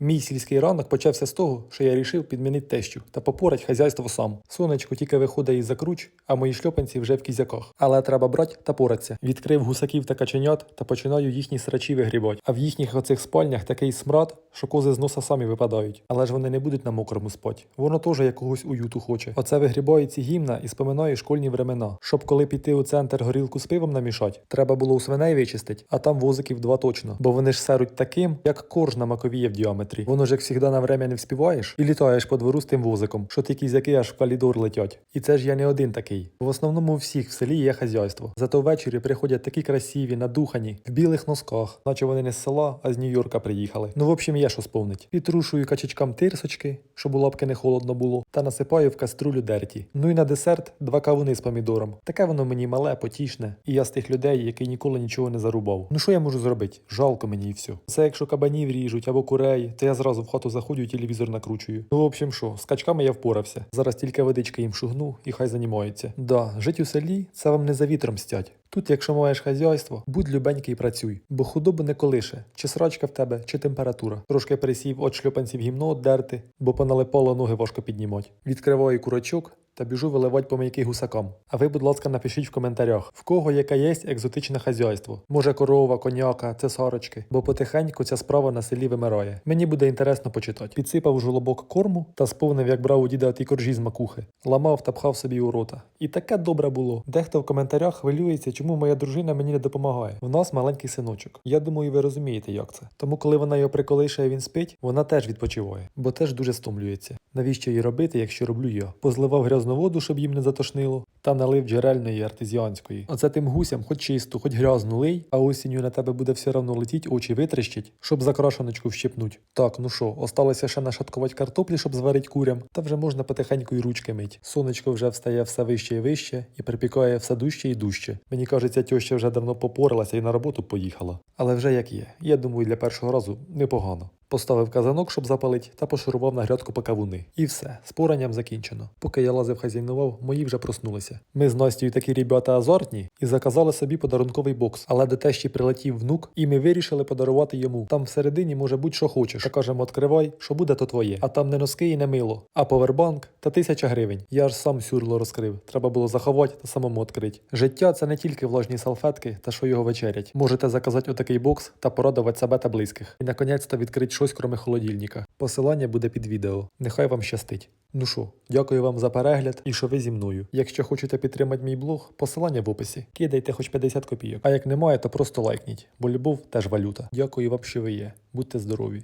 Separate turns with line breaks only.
Мій сільський ранок почався з того, що я рішив підмінити тещу та попорать хазяйство сам. Сонечко тільки виходить із закруч, а мої шльопанці вже в кізяках. Але треба брати та поратися. Відкрив гусаків та каченят та починаю їхні срачі вигрібати. А в їхніх оцих спальнях такий смрад, що кози з носа самі випадають. Але ж вони не будуть на мокрому спати. Воно теж якогось уюту хоче. Оце вигрібаю ці гімна і споминаю школьні времена. Щоб коли піти у центр горілку з пивом намішать, треба було у свиней вичистить, а там возиків два точно. Бо вони ж серуть таким, як корж на маковіє в діаметрі. Воно ж як завжди на время не вспіваєш і літаєш по двору з тим возиком, що ті кізяки аж в калідор летять. І це ж я не один такий. В основному у всіх в селі є хазяйство. Зато ввечері приходять такі красиві, надухані, в білих носках, наче вони не з села, а з Нью-Йорка приїхали. Ну, в общем, є що сповнить. Підтрушую качечкам тирсочки, щоб у лапки не холодно було, та насипаю в каструлю дерті. Ну і на десерт два кавуни з помідором. Таке воно мені мале, потішне, і я з тих людей, який ніколи нічого не зарубав. Ну що я можу зробити? Жалко мені і все. Це якщо кабанів ріжуть або курей, то я зразу в хату заходжу і телевізор накручую. Ну, в общем, що, з качками я впорався. Зараз тільки водички їм шугну і хай занімаються. Да, жить у селі це вам не за вітром стять. Тут, якщо маєш хазяйство, будь любенький і працюй, бо худобу не колише, чи срачка в тебе, чи температура. Трошки присів от шльопанців гімно оддерти, бо поналипало ноги важко піднімать. Відкриваю курочок та біжу виливати помийки гусакам. А ви, будь ласка, напишіть в коментарях, в кого яке є екзотичне хазяйство. Може корова, коняка, цесарочки, бо потихеньку ця справа на селі вимирає. Мені буде інтересно почитати. Підсипав жолобок корму та сповнив, як брав у діда ті коржі з макухи. Ламав та пхав собі у рота. І таке добре було. Дехто в коментарях хвилюється, чому моя дружина мені не допомагає. В нас маленький синочок. Я думаю, ви розумієте, як це. Тому, коли вона його приколишає, він спить, вона теж відпочиває, бо теж дуже стомлюється. Навіщо їй робити, якщо роблю я? Позливав грязну воду, щоб їм не затошнило, та налив джерельної артезіанської. Оце тим гусям, хоч чисту, хоч грязну лий, а осінню на тебе буде все равно летіть, очі витріщить, щоб закрашеночку вщипнуть. Так, ну що, осталося ще нашаткувати картоплі, щоб зварить курям, та вже можна потихеньку і ручки мить. Сонечко вже встає все вище і вище і припікає все дужче і дужче. Мені кажеться, тьоща вже давно попоралася і на роботу поїхала. Але вже як є. Я думаю, для першого разу непогано. Поставив казанок, щоб запалить, та пошурував на грядку по кавуни. І все, з поранням закінчено. Поки я лазив хазяйнував, мої вже проснулися. Ми з Настю такі ребята азартні і заказали собі подарунковий бокс. Але до тещі прилетів внук, і ми вирішили подарувати йому. Там всередині може бути що хочеш. Та кажемо, відкривай, що буде, то твоє. А там не носки і не мило, а повербанк та тисяча гривень. Я ж сам сюрло розкрив. Треба було заховати та самому відкрити. Життя це не тільки влажні салфетки та що його вечерять. Можете заказати отакий бокс та порадувати себе та близьких. І наконець-то відкрити щось, кроме холодильника. Посилання буде під відео. Нехай вам щастить. Ну що, дякую вам за перегляд і що ви зі мною. Якщо хочете підтримати мій блог, посилання в описі. Кидайте хоч 50 копійок. А як немає, то просто лайкніть, бо любов теж валюта. Дякую вам, що ви є. Будьте здорові.